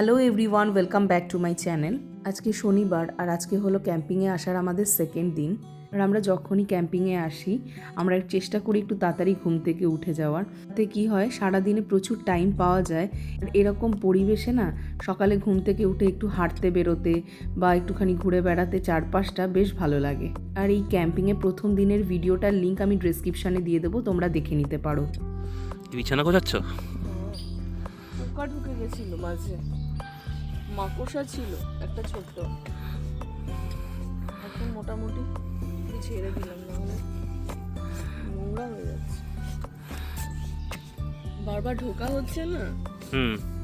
Hello everyone welcome back to my channel আজকে শনিবার আর আজকে হলো ক্যাম্পিংয়ে আসার আমাদের সেকেন্ড দিন। আর আমরা যখনই ক্যাম্পিংয়ে আসি আমরা চেষ্টা করি একটু তাড়াতাড়ি ঘুম থেকে উঠে যাওয়ার। তাতে কি হয় সারাদিনে প্রচুর টাইম পাওয়া যায়। আর এরকম পরিবেশে না সকালে ঘুম থেকে উঠে একটু হাঁটতে বেরোতে বা একটুখানি ঘুরে বেড়াতে চারপাশটা বেশ ভালো লাগে। আর এই ক্যাম্পিংয়ে প্রথম দিনের ভিডিওটার লিঙ্ক আমি ডেসক্রিপশানে দিয়ে দেবো তোমরা দেখে নিতে পারো। বিছানা গোছাচ্ছ? ঢুকে গেছিল মাঝে। মাকড়সা ছিল, একটা ছোট্ট। এখন মোটামুটি ছেড়ে দিলাম না হলে নোংরা হয়ে যাচ্ছে। বারবার ঢোকা হচ্ছে না? হুম।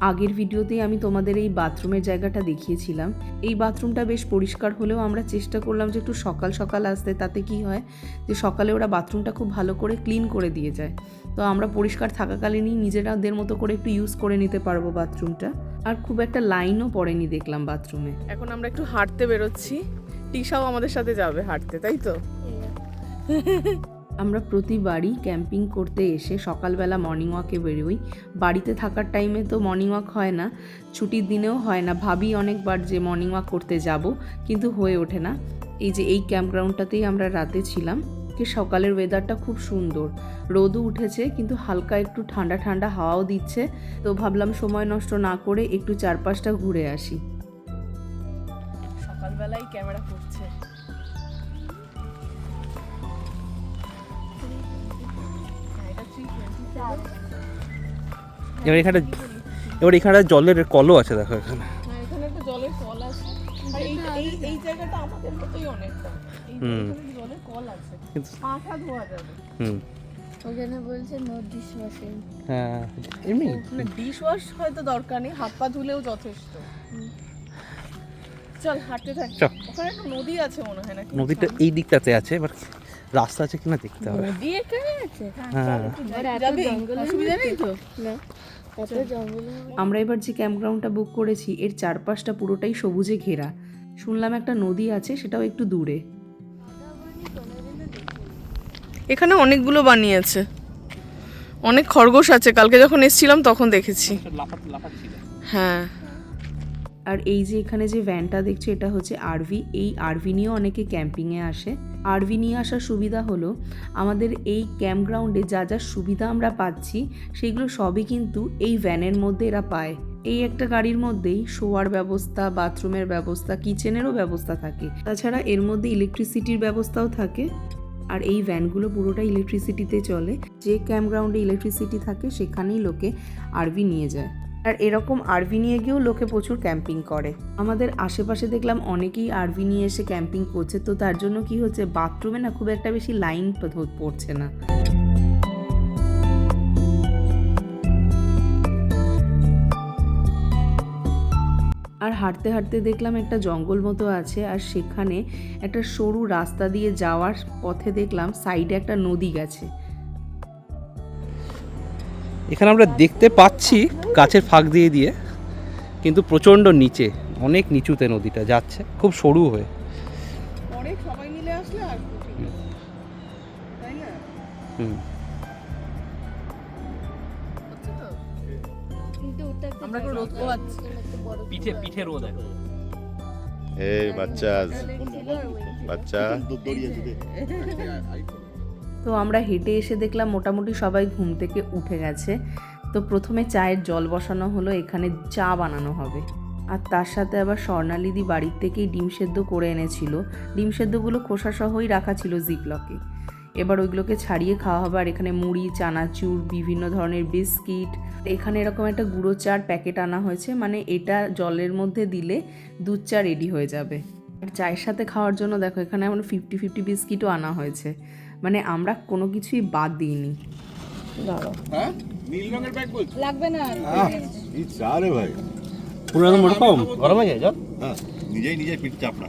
আগের ভিডিওতেই আমি তোমাদের এই বাথরুমের জায়গাটা দেখিয়েছিলাম। এই বাথরুমটা বেশ পরিষ্কার হলেও আমরা চেষ্টা করলাম যে একটু সকাল সকাল আসতে তাতে কি হয় যে সকালে ওরা বাথরুমটা খুব ভালো করে ক্লিন করে দিয়ে যায়। তো আমরা পরিষ্কার থাকাকালীনই নিজেরা ওদের মতো করে একটু ইউজ করে নিতে পারব বাথরুমটা। আর খুব একটা লাইনও পড়েনি দেখলাম বাথরুমে। এখন আমরা একটু হাঁটতে বেরোচ্ছি। টিসাও আমাদের সাথে যাবে হাঁটতে তাই তো? আমরা প্রতিবারই ক্যাম্পিং করতে এসে সকালবেলা মর্নিং ওয়াকে বেরোই। বাড়িতে থাকার টাইমে তো মর্নিং ওয়াক হয় না, ছুটির দিনেও হয় না। ভাবি অনেকবার যে মর্নিং ওয়াক করতে যাব, কিন্তু হয়ে ওঠে না। এই যে এই ক্যাম্পগ্রাউন্ডটাতেই আমরা রাতে ছিলাম। কি সকালের ওয়েদারটা খুব সুন্দর। রোদও উঠেছে, কিন্তু হালকা একটু ঠান্ডা ঠান্ডা হাওয়াও দিচ্ছে। তো ভাবলাম সময় নষ্ট না করে একটু চারপাশটা ঘুরে আসি। সকালবেলাই ক্যামেরা এবার এখানে এবার এখানে জলের কলও আছে দেখো এখানে। এখানে একটা জলের কল আছে। আর এই এই এই জায়গাটা আমাদের মতোই অনেকটা। এই হুম। এখানে জলের কল আছে। কিন্তু পাখা ধোয়া যাবে। হুম। ওখানে বলছে নো ডিশ ওয়াশিং হ্যাঁ এমনি। মানে ডিশ ওয়াশ হয়তো দরকার নেই হাত পা ধুলেও যথেষ্ট। চল হাঁটতে থাক। ওখানে একটা নদী আছে মনে হয় নাকি? নদীটা এই দিকটাতে আছে এবার রাস্তা আছে কিনা দেখতে হবে। নদী এখানে আছে? হ্যাঁ। আর এত যাবি? জঙ্গলের অসুবিধা নেই তো? না। এত জঙ্গলে আমরা এবার যে ক্যাম্পগ্রাউন্ডটা বুক করেছি এর চারপাশটা পুরোটাই সবুজে ঘেরা। শুনলাম একটা নদী আছে সেটাও একটু দূরে। এখানে অনেকগুলো বানিয়েছে অনেক খরগোশ আছে। কালকে যখন এসেছিলাম তখন দেখেছি। হ্যাঁ। আর এই যে এখানে যে ভ্যানটা দেখছ, এটা হচ্ছে আরভি এই আরভি নিয়েও অনেকে ক্যাম্পিংয়ে আসে। আরভি নিয়ে আসার সুবিধা হলো, আমাদের এই ক্যাম্পগ্রাউন্ডে যা যা সুবিধা আমরা পাচ্ছি, সেগুলো সবই কিন্তু এই ভ্যানের মধ্যে এরা পায়। এই একটা গাড়ির মধ্যেই শোয়ার ব্যবস্থা বাথরুমের ব্যবস্থা কিচেনেরও ব্যবস্থা থাকে। তাছাড়া এর মধ্যে ইলেকট্রিসিটির ব্যবস্থাও থাকে। আর এই ভ্যানগুলো পুরোটা ইলেকট্রিসিটিতে চলে। যে ক্যাম্পগ্রাউন্ডে ইলেকট্রিসিটি থাকে, সেখানেই লোকে আরভি নিয়ে যায়। আর এরকম আরভি নিয়ে গিয়েও লোকে প্রচুর ক্যাম্পিং করে। আমাদের আশেপাশে দেখলাম অনেকেই আরভি নিয়ে এসে ক্যাম্পিং করছে, তো তার জন্য কি হচ্ছে বাথরুমে না খুব একটা বেশি লাইন পড়ছে না। আর হাঁটতে হাঁটতে দেখলাম একটা জঙ্গল মতো আছে, আর সেখানে একটা সরু রাস্তা দিয়ে যাওয়ার পথে দেখলাম সাইডে একটা নদী গেছে। এখানে আমরা দেখতে পাচ্ছি গাছের ফাঁক দিয়ে দিয়ে কিন্তু প্রচণ্ড নিচে অনেক নিচুতে নদীটা যাচ্ছে খুব সরু হয়ে। সবাই মিলে আসলে আর তাই না? হুম। আমরা রোদ পিঠে পিঠে রোদ এই বাচ্চা বাচ্চা। তো আমরা হেঁটে এসে দেখলাম মোটামুটি সবাই ঘুম থেকে উঠে গেছে। তো প্রথমে চায়ের জল বসানো হলো, এখানে চা বানানো হবে। আর তার সাথে আবার স্বর্ণালিদি বাড়ির থেকেই ডিম সেদ্ধ করে এনেছিল। ডিম সেদ্ধগুলো খোসা সহই রাখা ছিল জিপলকে। এবার ওইগুলোকে ছাড়িয়ে খাওয়া হবে। আর এখানে মুড়ি, চানাচুর, বিভিন্ন ধরনের বিস্কিট, এখানে এরকম একটা গুঁড়ো চার প্যাকেট আনা হয়েছে। মানে এটা জলের মধ্যে দিলে দুধ চা রেডি হয়ে যাবে। আর চায়ের সাথে খাওয়ার জন্য দেখো, এখানে এমন ফিফটি ফিফটি বিস্কিটও আনা হয়েছে। মানে আমরা কোনো কিছুই বাদ দিইনি। লাগবে না। কি চা রে ভাই? পুরো একদম গরম হয়ে যায় হ্যাঁ নিজেই নিজেই পিঠ চাপ না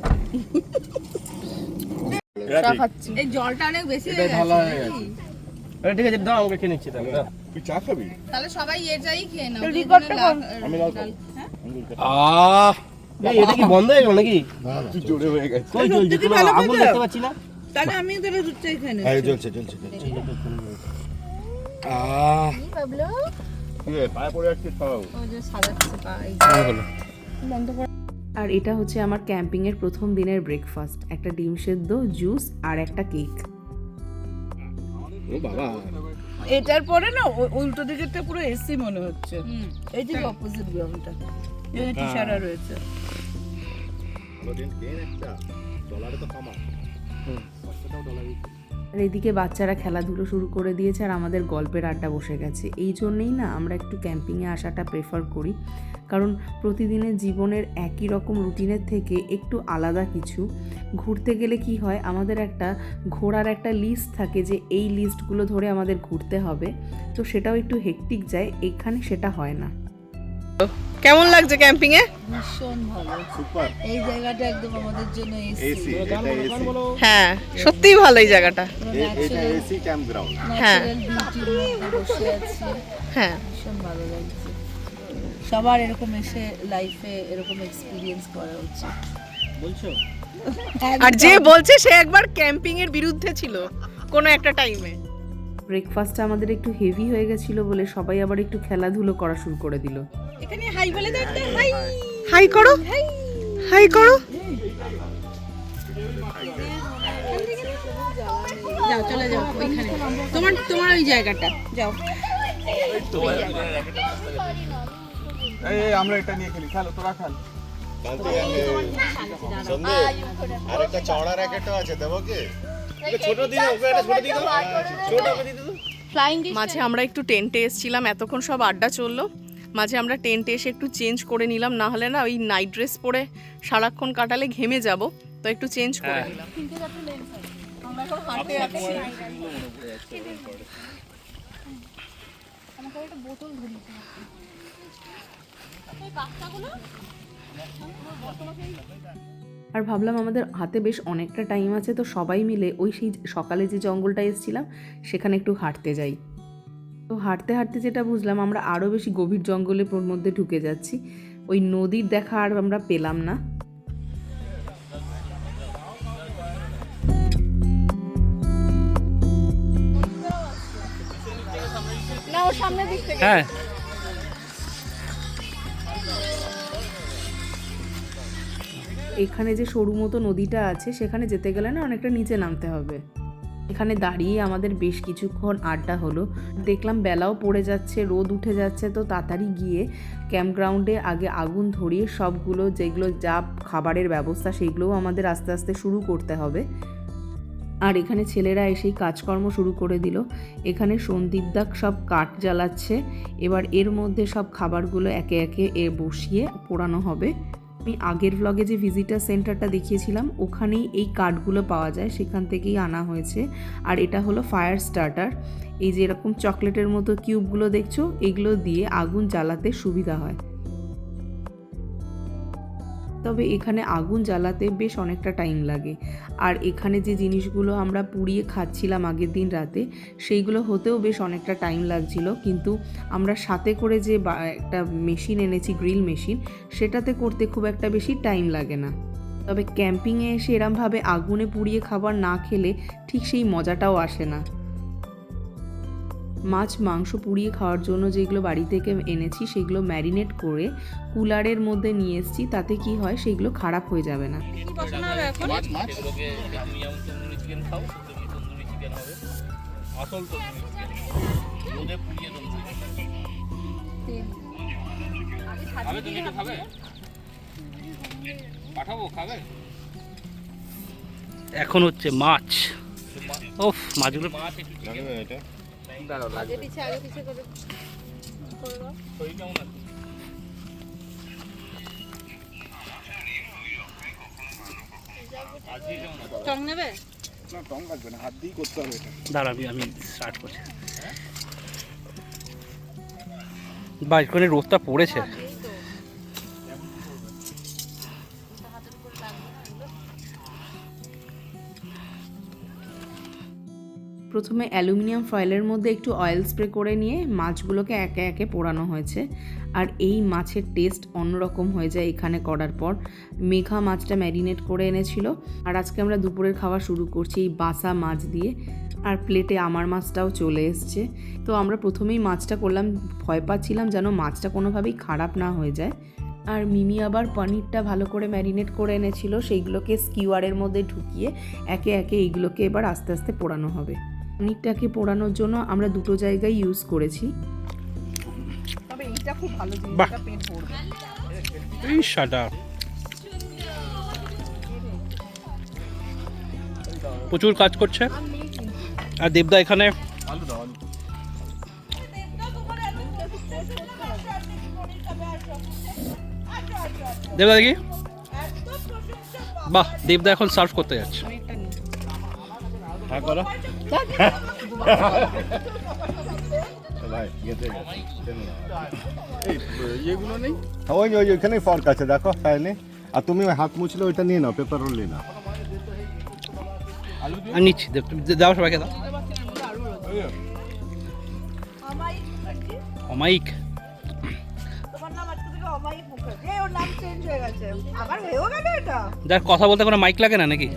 চা খাচ্ছি। এই জলটা অনেক বেশি হয়ে গেছে ঠিক আছে দাও আমাকে খেয়ে নিচ্ছি তাহলে তুই চা খাবি? তাহলে সবাই এটাই খেয়ে নাও। তো দুজনে রিকর্ডটা লাল- আমি লাল লাল- খাব। হ্যাঁ? আহ এটা কি বন্ধ হয়ে গেল নাকি? জোরে হয়ে গেছে। কই চলছে আগুন দেখতে পাচ্ছি না? তাহলে আমি তাহলে দুধটা এখানে হ্যাঁ চলছে চলছে চলছে আহ। বাবলু কি পায়ে পড়ে যাচ্ছে সব। ও যে সাজাচ্ছে পা এই হলো? আর এটা হচ্ছে আমার ক্যাম্পিংয়ের প্রথম দিনের ব্রেকফাস্ট একটা ডিম সেদ্ধ জুস আর একটা কেক বাবা। এটার পরে না উল্টো দিকেরটা পুরো এসি মনে হচ্ছে। এই যে অপোজিট গ্রাউন্ডটা এখানে টিশারা রয়েছে। একটা? ডলারে তো কমা আর এদিকে বাচ্চারা খেলাধুলো শুরু করে দিয়েছে আর আমাদের গল্পের আড্ডা বসে গেছে। এই জন্যেই না আমরা একটু ক্যাম্পিংয়ে আসাটা প্রেফার করি। কারণ প্রতিদিনের জীবনের একই রকম রুটিনের থেকে একটু আলাদা কিছু। ঘুরতে গেলে কি হয়, আমাদের একটা ঘোরার একটা লিস্ট থাকে যে এই লিস্টগুলো ধরে আমাদের ঘুরতে হবে। তো সেটাও একটু হেকটিক যায়, এখানে সেটা হয় না। কেমন লাগছে ক্যাম্পিং এ? ভীষণ ভালো। সুপার এই জায়গাটা একদম আমাদের জন্য এসি এসি এটা এসি হ্যাঁ সত্যিই ভালো এই জায়গাটা। এটা এসি ক্যাম্প গ্রাউন্ড হ্যাঁ। ন্যাচারাল বিউটির মধ্যে বসে আছি। হ্যাঁ। ভীষণ ভালো লাগছে। সবার এরকম এসে লাইফে এরকম এক্সপিরিয়েন্স করা উচিত। বলছো? আর যে বলছে সে একবার ক্যাম্পিং এর বিরুদ্ধে ছিল কোনো একটা টাইমে ব্রেকফাস্টটা আমাদের একটু হেভি হয়ে গেছিল বলে সবাই আবার একটু খেলাধুলো করা শুরু করে দিল। এখানে হাই বলে দাও একটা হাই। হাই করো। হাই। করো। যাও চলে যাও ওইখানে। তোমার তোমার ওই জায়গাটা যাও। আরেকটা চওড়া র্যাকেটও আছে দেবো কি? ছোট দিন ওকে একটা ছোট দিন ছোট ওকে দিয়ে ফ্লাইং মাঝে আমরা একটু টেন্টে এসেছিলাম এতক্ষণ সব আড্ডা চলল। মাঝে আমরা টেন্টে এসে একটু চেঞ্জ করে নিলাম না হলে না ওই নাইট ড্রেস পরে সারাক্ষণ কাটালে ঘেমে যাব তো একটু চেঞ্জ করে নিলাম। আর ভাবলাম আমাদের হাতে বেশ অনেকটা টাইম আছে তো সবাই মিলে ওই সেই সকালে যে জঙ্গলটা এসেছিলাম সেখানে একটু হাঁটতে যাই। তো হাঁটতে হাঁটতে যেটা বুঝলাম আমরা আরও বেশি গভীর জঙ্গলের ওর মধ্যে ঢুকে যাচ্ছি। ওই নদীর দেখা আর আমরা পেলাম না। হ্যাঁ। এখানে যে সরু মতো নদীটা আছে সেখানে যেতে গেলে না অনেকটা নিচে নামতে হবে। এখানে দাঁড়িয়ে আমাদের বেশ কিছুক্ষণ আড্ডা হলো। দেখলাম বেলাও পড়ে যাচ্ছে, রোদ উঠে যাচ্ছে, তো তাড়াতাড়ি গিয়ে ক্যাম্পগ্রাউন্ডে আগে আগুন ধরিয়ে সবগুলো যেগুলো যা খাবারের ব্যবস্থা সেগুলোও আমাদের আস্তে আস্তে শুরু করতে হবে। আর এখানে ছেলেরা এসেই কাজকর্ম শুরু করে দিল। এখানে সন্দীপদাক সব কাঠ জ্বালাচ্ছে। এবার এর মধ্যে সব খাবারগুলো একে একে এ বসিয়ে পোড়ানো হবে। আমি আগের ব্লগে যে ভিজিটার সেন্টারটা দেখিয়েছিলাম, ওখানেই এই কার্ডগুলো পাওয়া যায়। সেখান থেকেই আনা হয়েছে। আর এটা হলো ফায়ার স্টার্টার এই যে এরকম চকলেটের মতো কিউবগুলো দেখছ, এগুলো দিয়ে আগুন জ্বালাতে সুবিধা হয়। তবে এখানে আগুন জ্বালাতে বেশ অনেকটা টাইম লাগে। আর এখানে যে জিনিসগুলো আমরা পুড়িয়ে খাচ্ছিলাম আগের দিন রাতে, সেইগুলো হতেও বেশ অনেকটা টাইম লাগছিল। কিন্তু আমরা সাথে করে যে একটা মেশিন এনেছি গ্রিল মেশিন সেটাতে করতে খুব একটা বেশি টাইম লাগে না। তবে ক্যাম্পিংয়ে এসে এরমভাবে আগুনে পুড়িয়ে খাবার না খেলে ঠিক সেই মজাটাও আসে না। মাছ মাংস পুড়িয়ে খাওয়ার জন্য যেগুলো বাড়ি থেকে এনেছি সেগুলো ম্যারিনেট করে কুলারের মধ্যে নিয়ে এসেছি। তাতে কি হয় সেগুলো খারাপ হয়ে যাবে না। এখন হচ্ছে মাছ। ওফ মাছগুলো জানবে এটা? পিছে আগে পিছে করে। করে দাও টং নেবে? দাঁড়া আমি আমি স্টার্ট করছি। বা এখানে রোদটা পড়েছে। প্রথমে অ্যালুমিনিয়াম ফয়েলের মধ্যে একটু অয়েল স্প্রে করে নিয়ে মাছগুলোকে একে একে পোড়ানো হয়েছে। আর এই মাছের টেস্ট অন্যরকম হয়ে যায় এখানে করার পর। মেঘা মাছটা ম্যারিনেট করে এনেছিল। আর আজকে আমরা দুপুরের খাওয়া শুরু করছি এই বাসা মাছ দিয়ে। আর প্লেটে আমার মাছটাও চলে এসছে। তো আমরা প্রথমেই মাছটা করলাম, ভয় পাচ্ছিলাম যেন মাছটা কোনোভাবেই খারাপ না হয়ে যায়। আর মিমি আবার পনিরটা ভালো করে ম্যারিনেট করে এনেছিল। সেইগুলোকে স্কিওয়ারের মধ্যে ঢুকিয়ে একে একে এইগুলোকে এবার আস্তে আস্তে পোড়ানো হবে। পনিরটাকে পোড়ানোর জন্য আমরা দুটো জায়গায় ইউজ করেছি। তবে এইটা খুব ভালো জিনিস এটা পেট ভরবে। এই সাদা প্রচুর কাজ করছে। আর দেবদা এখানে? দেবদা দেখি। বাহ দেবদা এখন সার্ভ করতে যাচ্ছে। হ্যাঁ করো। ওই ওই ওইখানেই ফর্ক আছে দেখো সাইনে আর তুমি ওই হাত মুছলে ওইটা নিয়ে নাও পেপার রোল নিয়ে নাও। আমি নিচ্ছি দাও সবাইকে দাও। অমাইক যার কথা বলতে কোনো মাইক লাগে না নাকি?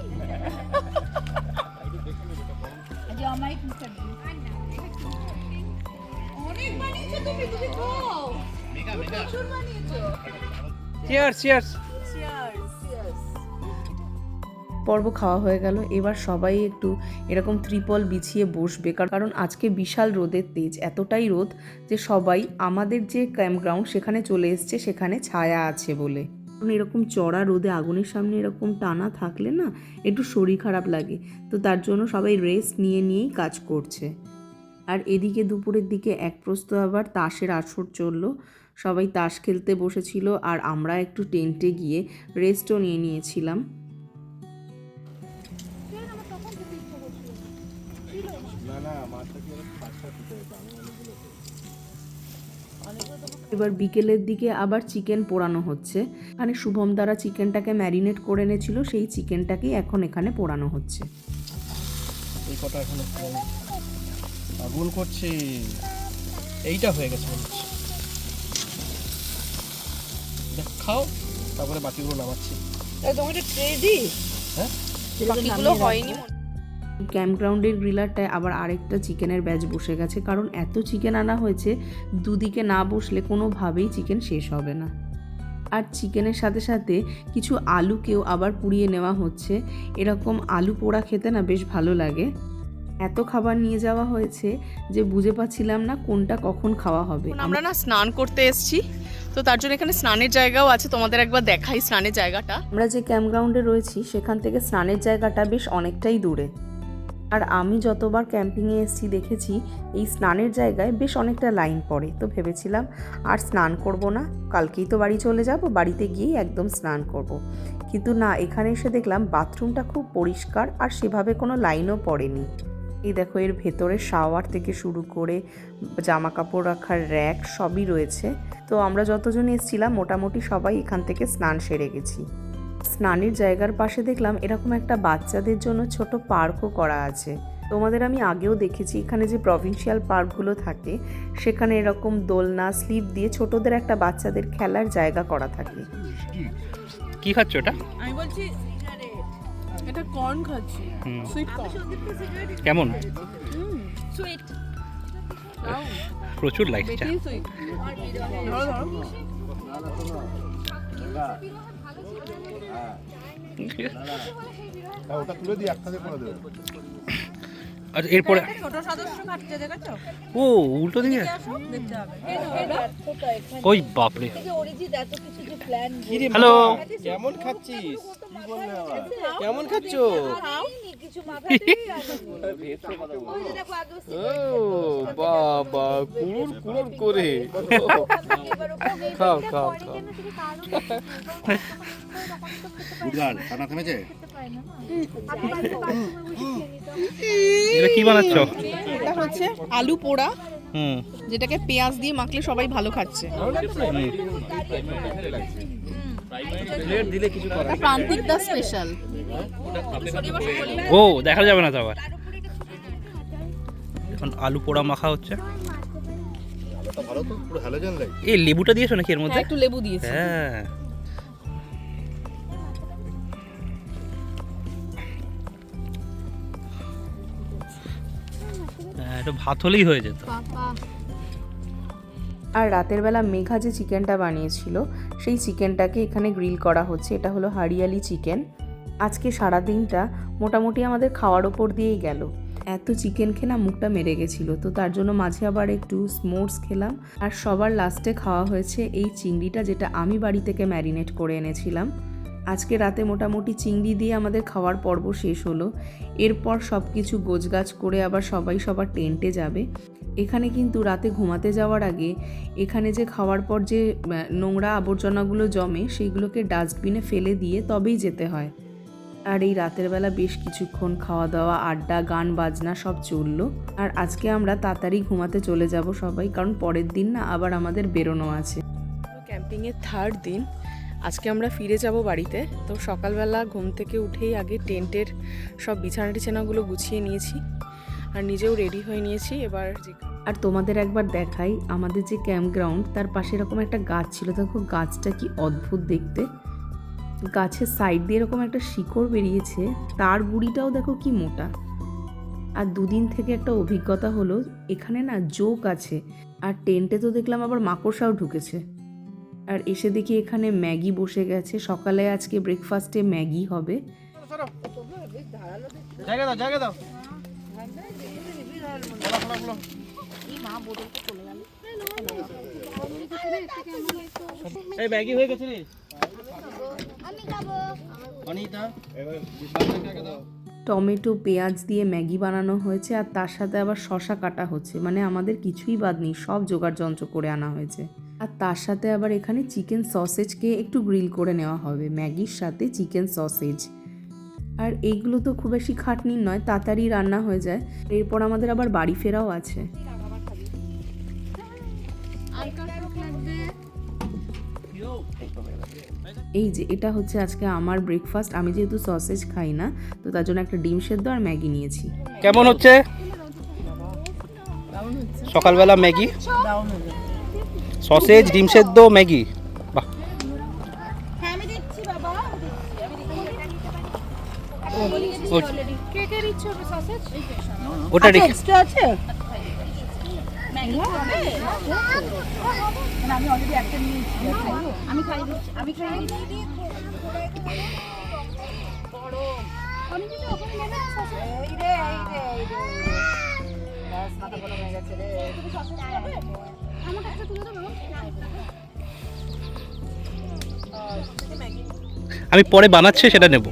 চিয়ার্স চিয়ার্স পর্ব খাওয়া হয়ে গেল। এবার সবাই একটু এরকম ত্রিপল বিছিয়ে বসবে। কার- কারণ আজকে বিশাল রোদের তেজ এতটাই রোদ যে সবাই আমাদের যে ক্যাম্পগ্রাউন্ড সেখানে চলে এসছে সেখানে ছায়া আছে বলে। কারণ এরকম চড়া রোদে আগুনের সামনে এরকম টানা থাকলে না একটু শরীর খারাপ লাগে। তো তার জন্য সবাই রেস্ট নিয়ে নিয়েই কাজ করছে। আর এদিকে দুপুরের দিকে এক প্রস্ত আবার তাসের আসর চলল। সবাই তাস খেলতে বসেছিল আর আমরা একটু টেন্টে গিয়ে রেস্টও নিয়ে নিয়েছিলাম। এবার বিকেলের দিকে আবার চিকেন পোড়ানো হচ্ছে। মানে শুভম দ্বারা চিকেনটাকে ম্যারিনেট করে এনেছিল, সেই চিকেনটাকেই এখন এখানে পোড়ানো হচ্ছে। এইটা হয়ে গেছে খাও তারপরে বাকিগুলো নামাচ্ছি। তোমার ট্রে দি হ্যাঁ? বাকিগুলো হয়নি। মনে ক্যাম্পগ্রাউন্ডের গ্রিলারটায় আবার আরেকটা চিকেনের ব্যাচ বসে গেছে কারণ এত চিকেন আনা হয়েছে দুদিকে না বসলে কোনোভাবেই চিকেন শেষ হবে না। আর চিকেনের সাথে সাথে কিছু আলুকেও আবার পুড়িয়ে নেওয়া হচ্ছে। এরকম আলু পোড়া খেতে না বেশ ভালো লাগে। এত খাবার নিয়ে যাওয়া হয়েছে যে বুঝে পাচ্ছিলাম না কোনটা কখন খাওয়া হবে। আমরা না স্নান করতে এসেছি। তো তার জন্য এখানে স্নানের জায়গাও আছে, তোমাদের একবার দেখাই স্নানের জায়গাটা। আমরা যে ক্যাম্পগ্রাউন্ডে রয়েছি, সেখান থেকে স্নানের জায়গাটা বেশ অনেকটাই দূরে। আর আমি যতবার ক্যাম্পিংয়ে এসেছি, দেখেছি, এই স্নানের জায়গায় বেশ অনেকটা লাইন পড়ে। তো ভেবেছিলাম, আর স্নান করব না, কালকেই তো বাড়ি চলে যাব, বাড়িতে গিয়েই একদম স্নান করব। কিন্তু না, এখানে এসে দেখলাম, বাথরুমটা খুব পরিষ্কার, আর সেভাবে কোনো লাইনও পড়েনি। এই দেখো এর ভেতরে শাওয়ার থেকে শুরু করে জামা কাপড় রাখার র্যাক সবই রয়েছে। তো আমরা যতজন এসেছিলাম মোটামুটি সবাই এখান থেকে স্নান সেরে গেছি। স্নানের জায়গার পাশে দেখলাম এরকম একটা বাচ্চাদের জন্য ছোট পার্কও করা আছে। তোমাদের আমি আগেও দেখেছি এখানে যে প্রভিন্সিয়াল পার্কগুলো থাকে সেখানে এরকম দোলনা স্লিপ দিয়ে ছোটদের একটা বাচ্চাদের খেলার জায়গা করা থাকে। কি খাচ্ছ ওটা? আমি বলছি এটা কর্ন খাচ্ছি। সুইট কর্ন কেমন? সুইট প্রচুর লাগছে হ্যাঁ, ওটা তুলে দিয়ে একসাথে করে দেবে। আচ্ছা এরপরে ছোট সদস্য খাচ্ছে দেখেছ? ও উল্টো দিকে? ওই বাপরে। অরিজিৎ এত কিছু যে প্ল্যান হ্যালো কেমন খাচ্ছিস? কেমন খাচ্ছ? ও বাবা কুড়ুর কুড়ুর করে। খাও খাও কি বানাচ্ছ? এটা হচ্ছে আলু পোড়া হুম। যেটাকে পেঁয়াজ দিয়ে মাখলে সবাই ভালো খাচ্ছে। প্রান্তিক দা স্পেশাল ও দেখা যাবে না তো আবার। এখন আলু পোড়া মাখা হচ্ছে। এই লেবুটা দিয়েছ নাকি এর মধ্যে? হ্যাঁ একটু লেবু দিয়েছি। হ্যাঁ। হ্যাঁ, একটু ভাত হলেই হয়ে যেত। আর রাতের বেলা মেঘা যে চিকেনটা বানিয়েছিল, সেই চিকেনটাকে এখানে গ্রিল করা হচ্ছে। এটা হলো হারিয়ালি চিকেন। আজকে সারা দিনটা মোটামুটি আমাদের খাওয়ার ওপর দিয়েই গেল। এত চিকেন খেয়ে না মুখটা মেরে গেছিল, তো তার জন্য মাঝে আবার একটু স্মোর্টস খেলাম। আর সবার লাস্টে খাওয়া হয়েছে এই চিংড়িটা, যেটা আমি বাড়ি থেকে ম্যারিনেট করে এনেছিলাম। আজকে রাতে মোটামুটি চিংড়ি দিয়ে আমাদের খাওয়ার পর্ব শেষ হলো। এরপর সব কিছু গোছগাছ করে আবার সবাই সবার টেন্টে যাবে। এখানে কিন্তু রাতে ঘুমাতে যাওয়ার আগে এখানে যে খাওয়ার পর যে নোংরা আবর্জনাগুলো জমে সেইগুলোকে ডাস্টবিনে ফেলে দিয়ে তবেই যেতে হয়। আর এই রাতের বেলা বেশ কিছুক্ষণ খাওয়া দাওয়া আড্ডা, গান, বাজনা সব চলল। আর আজকে আমরা তাড়াতাড়ি ঘুমাতে চলে যাব সবাই, কারণ পরের দিন না আবার আমাদের বেরোনো আছে। ক্যাম্পিংয়ের থার্ড দিন, আজকে আমরা ফিরে যাব বাড়িতে। তো সকালবেলা ঘুম থেকে উঠেই আগে টেন্টের সব বিছানা টিছানাগুলো গুছিয়ে নিয়েছি। আর নিজেও রেডি হয়ে নিয়েছি এবার আর তোমাদের একবার দেখাই আমাদের যে ক্যাম্প গ্রাউন্ড তার পাশে এরকম একটা গাছ ছিল। দেখো গাছটা কি অদ্ভুত দেখতে। গাছের সাইড দিয়ে এরকম একটা শিকড় বেরিয়েছে তার গুড়িটাও দেখো কি মোটা। আর দুদিন থেকে একটা অভিজ্ঞতা হলো এখানে না জোক আছে। আর টেন্টে তো দেখলাম আবার মাকড়সাও ঢুকেছে। আর এসে দেখি এখানে ম্যাগি বসে গেছে। সকালে আজকে ব্রেকফাস্টে ম্যাগি হবে। জায়গা দাও জায়গা দাও। এই হয়ে গেছে রে। অনিতা। টমেটো, পেঁয়াজ দিয়ে ম্যাগি বানানো হয়েছে আর তার সাথে আবার শশা কাটা হচ্ছে। মানে আমাদের কিছুই বাদ নেই, সব জোগাড় যন্ত্র করে আনা হয়েছে। আর তার সাথে আবার এখানে চিকেন সসেজকে একটু গ্রিল করে নেওয়া হবে। ম্যাগির সাথে চিকেন সসেজ আর এইগুলো তো খুব বেশি খাটনির নয় তাড়াতাড়ি রান্না হয়ে যায়। এরপর আমাদের আবার বাড়ি ফেরাও আছে। এই যে এটা হচ্ছে আজকে আমার ব্রেকফাস্ট আমি যেহেতু সসেজ খাই না তো তার জন্য একটা ডিম সেদ্ধ আর ম্যাগি নিয়েছি। কেমন হচ্ছে? সকালবেলা ম্যাগি? সসেজ ডিম সেদ্ধ ম্যাগি? ওটা এক্সট্রা আছে? আমি পরে বানাচ্ছি সেটা নেব।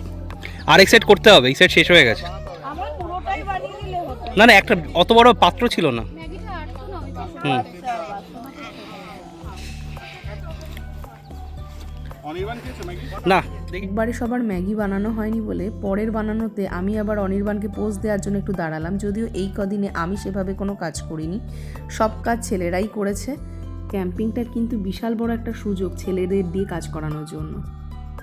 আর এক সেট করতে হবে এই সেট শেষ হয়ে গেছে। না না একটা অত বড় পাত্র ছিল না। হুম। না। একবারে সবার ম্যাগি বানানো হয়নি বলে পরের বানানোতে আমি আবার অনির্বাণকে পোজ দেওয়ার জন্য একটু দাঁড়ালাম যদিও এই কদিনে আমি সেভাবে কোনো কাজ করিনি। সব কাজ ছেলেরাই করেছে। ক্যাম্পিংটা কিন্তু বিশাল বড় একটা সুযোগ ছেলেদের দিয়ে কাজ করানোর জন্য।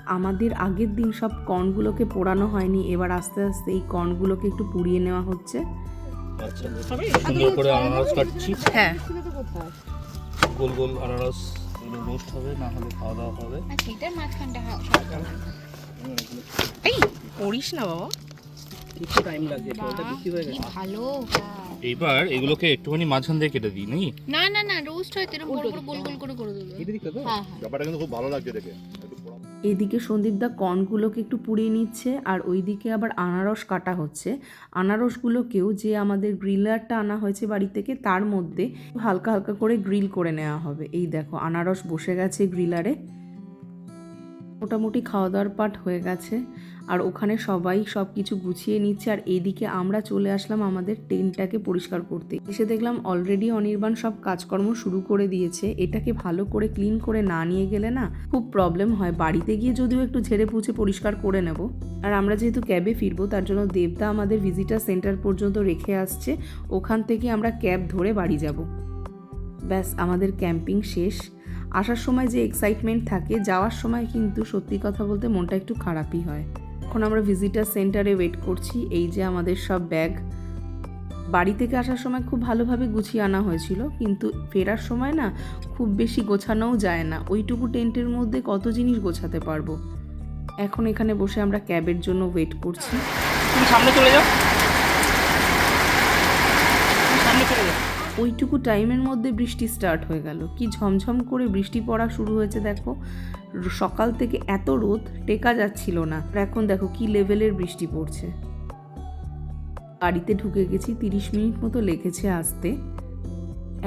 আমাদের আগের দিন সব কর্নগুলোকে পোড়ানো হয়নি এবার আস্তে আস্তে এই কর্নগুলোকে একটু পুড়িয়ে নেওয়া হচ্ছে। সুন্দর করে আনারস কাটছি। হ্যাঁ। গোল গোল আনারস রোস্ট হবে না হলে খাওয়া দাওয়া হবে। সেইটার মাঝখানটা এই করিস না বাবা। একটু টাইম বেশি হয়ে গেছে। ভালো এইবার এগুলোকে একটুখানি মাঝখান দিয়ে কেটে দিই নাকি না না না রোস্ট হয় এরকম বড় বড় গোল গোল করে করে দেবে। এটা দিকে তো? হ্যাঁ। ব্যাপারটা কিন্তু খুব ভালো লাগছে দেখে। এদিকে সন্দীপদা কর্নগুলোকে একটু পুড়িয়ে নিচ্ছে, আর ওইদিকে আবার আনারস কাটা হচ্ছে। আনারসগুলোকেও যে আমাদের গ্রিলারটা আনা হয়েছে বাড়ি থেকে, তার মধ্যে হালকা হালকা করে গ্রিল করে নেওয়া হবে। এই দেখো, আনারস বসে গেছে গ্রিলারে। মোটামুটি খাওয়া দাওয়ার পাট হয়ে গেছে। আর ওখানে সবাই সব কিছু গুছিয়ে নিচ্ছে। আর এইদিকে আমরা চলে আসলাম আমাদের টেন্টটাকে পরিষ্কার করতে। এসে দেখলাম অলরেডি অনির্বাণ সব কাজকর্ম শুরু করে দিয়েছে। এটাকে ভালো করে ক্লিন করে না নিয়ে গেলে না খুব প্রবলেম হয়। বাড়িতে গিয়ে যদিও একটু ঝেড়ে পুছে পরিষ্কার করে নেব। আর আমরা যেহেতু ক্যাবে ফিরবো, তার জন্য দেবদা আমাদের ভিজিটার সেন্টার পর্যন্ত রেখে আসছে। ওখান থেকে আমরা ক্যাব ধরে বাড়ি যাব। ব্যাস, আমাদের ক্যাম্পিং শেষ। আসার সময় যে এক্সাইটমেন্ট থাকে, যাওয়ার সময় কিন্তু সত্যি কথা বলতে মনটা একটু খারাপই হয়। এখন আমরা ভিজিটার সেন্টারে ওয়েট করছি, এই যে আমাদের সব ব্যাগ বাড়ি থেকে আসার সময় খুব ভালোভাবে গুছিয়ে আনা হয়েছিল, কিন্তু ফেরার সময় না খুব বেশি গোছানোও যায় না। ওইটুকু টেন্টের মধ্যে কত জিনিস গোছাতে পারব? এখন এখানে বসে আমরা ক্যাবের জন্য ওয়েট করছি। তুমি সামনে চলে যাও তুমি সামনে চলে যাও ওইটুকু টাইমের মধ্যে বৃষ্টি স্টার্ট হয়ে গেল। কি ঝমঝম করে বৃষ্টি পড়া শুরু হয়েছে দেখো। সকাল থেকে এত রোদ টেকা যাচ্ছিল না। এখন দেখো কি লেভেলের বৃষ্টি পড়ছে। বাড়িতে ঢুকে গেছি তিরিশ মিনিট মতো লেগেছে আসতে।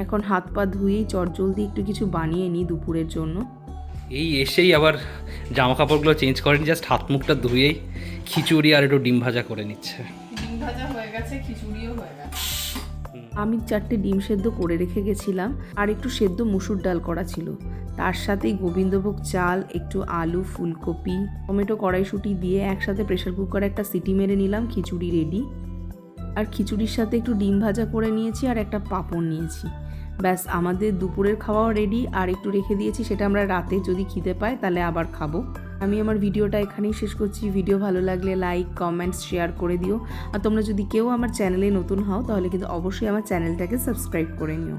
এখন হাত পা ধুয়েই চটজলদি একটু কিছু বানিয়ে নিই দুপুরের জন্য। এই এসেই আবার জামা কাপড়গুলো চেঞ্জ করেনি জাস্ট হাত মুখটা ধুয়েই খিচুড়ি আর একটু ডিম ভাজা করে নিচ্ছে। ডিম ভাজা হয়ে গেছে খিচুড়িও হয়ে গেছে। আমি চারটে ডিম সেদ্ধ করে রেখে গেছিলাম আর একটু সেদ্ধ মুসুর ডাল করা ছিল। তার সাথেই গোবিন্দভোগ চাল, একটু আলু, ফুলকপি, টমেটো কড়াইশুটি দিয়ে একসাথে প্রেশার কুকারে একটা সিটি মেরে নিলাম, খিচুড়ি রেডি আর খিচুড়ির সাথে একটু ডিম ভাজা করে নিয়েছি আর একটা পাঁপড় নিয়েছি। ব্যাস, আমাদের দুপুরের খাওয়াও রেডি আর একটু রেখে দিয়েছি, সেটা আমরা রাতে যদি খিদে পাই তাহলে আবার খাব। আমি আমার ভিডিওটা এখানেই শেষ করছি। ভিডিও ভালো লাগলে লাইক কমেন্টস শেয়ার করে দিও। আর তোমরা যদি কেউ আমার চ্যানেলে নতুন হও, তাহলে কিন্তু অবশ্যই আমার চ্যানেলটাকে সাবস্ক্রাইব করে নিও।